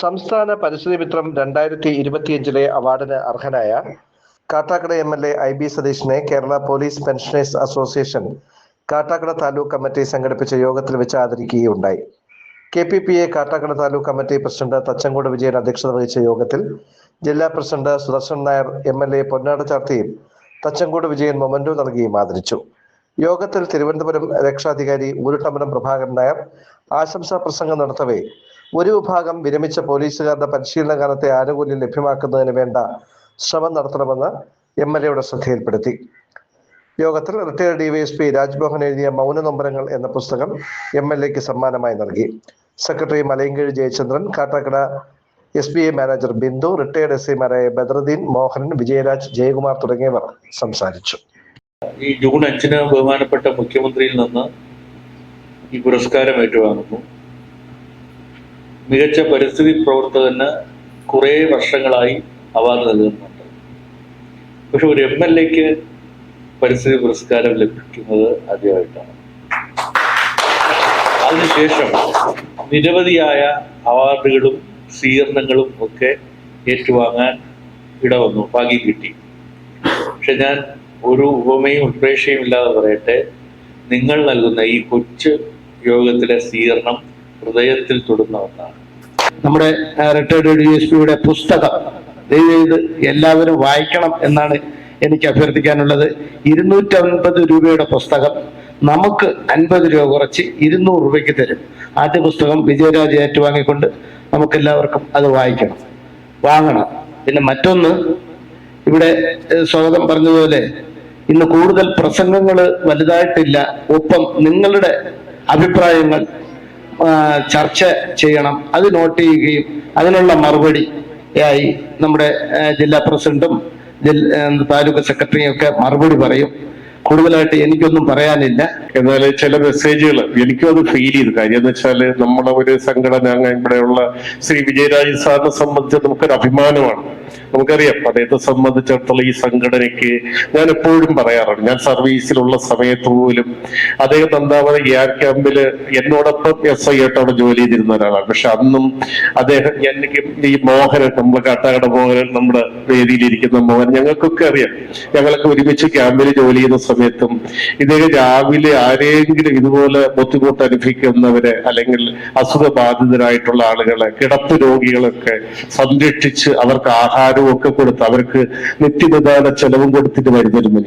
സംസ്ഥാന പരിസ്ഥിതി മിത്രം രണ്ടായിരത്തി ഇരുപത്തിയഞ്ചിലെ അവാർഡിന് അർഹനായ Kattakada M L A I B സതീഷിനെ Kerala police pensioners association Kattakada taluk committee സംഘടിപ്പിച്ച യോഗത്തിൽ വെച്ച് ആദരിക്കുകയുണ്ടായി. K P P A Kattakada taluk committee president Thachankode Vijayan അധ്യക്ഷത വഹിച്ച യോഗത്തിൽ ജില്ലാ president Sudarshan Nair M L A പൊന്നാട് ചാർത്തിയും തച്ചങ്കോട് വിജയൻ മൊമന്റോ നൽകിയും ആദരിച്ചു. യോഗത്തിൽ തിരുവനന്തപുരം രക്ഷാധികാരി ഊരുട്ടമ്പലം പ്രഭാകരൻ നായർ ആശംസാ പ്രസംഗം നടത്തവേ. ഒരു വിഭാഗം വിരമിച്ച പോലീസുകാരുടെ പരിശീലന കാലത്തെ ആനുകൂല്യം ലഭ്യമാക്കുന്നതിന് വേണ്ട ശ്രമം നടത്തണമെന്ന് എം എൽ എയുടെ ശ്രദ്ധയിൽപ്പെടുത്തി. യോഗത്തിൽ റിട്ടയർഡ് ഡിവൈഎസ്പി രാജ്മോഹൻ എഴുതിയ മൗന നൊമ്പരങ്ങൾ എന്ന പുസ്തകം എം എൽ എക്ക് സമ്മാനമായി നൽകി. Secretary Malayankizhi Jayachandran Kattakada S B I manager Bindu retired S ഐമാരായ ബദറുദ്ദീൻ മോഹൻ വിജയരാജ് ജയകുമാർ തുടങ്ങിയവർ സംസാരിച്ചു. ഈ ജൂൺ അഞ്ചിന് ബഹുമാനപ്പെട്ട മുഖ്യമന്ത്രിയിൽ നിന്ന് ഈ പുരസ്കാരം ഏറ്റുവാങ്ങുന്നു. മികച്ച പരിസ്ഥിതി പ്രവർത്തകന് കുറേ വർഷങ്ങളായി അവാർഡ് നൽകുന്നുണ്ട്. പക്ഷെ ഒരു എം എൽ എക്ക് പരിസ്ഥിതി പുരസ്കാരം ലഭിക്കുന്നത് ആദ്യമായിട്ടാണ്. അതിനുശേഷം നിരവധിയായ അവാർഡുകളും സ്വീകരണങ്ങളും ഒക്കെ ഏറ്റുവാങ്ങാൻ ഇടവന്നു ഭാഗ്യം കിട്ടി. പക്ഷെ ഞാൻ ഒരു ഉപമയും ഉത്പ്രേക്ഷയും ഇല്ലാതെ പറയട്ടെ. നിങ്ങൾ നൽകുന്ന ഈ കൊച്ചു യോഗത്തിലെ സ്വീകരണം ഹൃദയത്തിൽ തൊടുന്ന ഒന്നാണ്. നമ്മുടെ റിട്ടയർഡ് ഡി എസ് പിയുടെ പുസ്തകം ദയവേത് എല്ലാവരും വായിക്കണം എന്നാണ് എനിക്ക് അഭ്യർത്ഥിക്കാനുള്ളത്. ഇരുന്നൂറ്റമ്പത് രൂപയുടെ പുസ്തകം നമുക്ക് അൻപത് രൂപ കുറച്ച് ഇരുന്നൂറ് രൂപയ്ക്ക് തരും. ആദ്യ പുസ്തകം വിജയരാജ് ഏറ്റുവാങ്ങിക്കൊണ്ട് നമുക്ക് എല്ലാവർക്കും അത് വായിക്കണം. വാങ്ങണം. പിന്നെ മറ്റൊന്ന് ഇവിടെ സ്വാഗതം പറഞ്ഞതുപോലെ ഇന്ന് കൂടുതൽ പ്രസംഗങ്ങൾ വലുതായിട്ടില്ല. ഒപ്പം നിങ്ങളുടെ അഭിപ്രായങ്ങൾ ചർച്ച ചെയ്യണം. അത് നോട്ട് ചെയ്യുകയും അതിനുള്ള മറുപടി ആയി നമ്മുടെ ജില്ലാ പ്രസിഡന്റും താലൂക്ക് സെക്രട്ടറിയും ഒക്കെ മറുപടി പറയും. കൂടുതലായിട്ട് എനിക്കൊന്നും പറയാനില്ല. എന്നാൽ ചില മെസ്സേജുകൾ എനിക്കും അത് ഫീൽ ചെയ്തു. കാര്യം എന്ന് വെച്ചാൽ നമ്മളെ ഒരു സംഘടന ഇവിടെയുള്ള ശ്രീ വിജയരാജ് സാറിനെ സംബന്ധിച്ച് നമുക്കൊരു അഭിമാനമാണ്. നമുക്കറിയാം അദ്ദേഹത്തെ സംബന്ധിച്ചിടത്തോളം ഈ സംഘടനയ്ക്ക് ഞാൻ എപ്പോഴും പറയാറുണ്ട് ഞാൻ സർവീസിലുള്ള സമയത്ത് പോലും അദ്ദേഹം നന്ദാവന എയർ ക്യാമ്പിൽ എന്നോടൊപ്പം എസ് ഐ ആയിട്ടവിടെ ജോലി ചെയ്തിരുന്ന ഒരാളാണ്. പക്ഷെ അന്നും അദ്ദേഹം എനിക്ക് ഈ മോഹനൻ നമ്മുടെ കാട്ടാക്കട മോഹനൻ നമ്മുടെ വേദിയിലിരിക്കുന്ന മോഹൻ ഞങ്ങൾക്കൊക്കെ അറിയാം. ഞങ്ങളൊക്കെ ഒരുമിച്ച് ക്യാമ്പിൽ ജോലി ചെയ്യുന്ന സമയത്തും ഇദ്ദേഹം രാവിലെ ആരെങ്കിലും ഇതുപോലെ ബുദ്ധിമുട്ട് അനുഭവിക്കുന്നവരെ അല്ലെങ്കിൽ അസുഖബാധിതരായിട്ടുള്ള ആളുകളെ കിടപ്പ് രോഗികളൊക്കെ സംരക്ഷിച്ച് അവർക്ക് ആഹാരവും ഒക്കെ കൊടുത്ത് അവർക്ക് നിത്യനിദാന ചെലവും കൊടുത്തിട്ട് വരുന്നിരുന്നു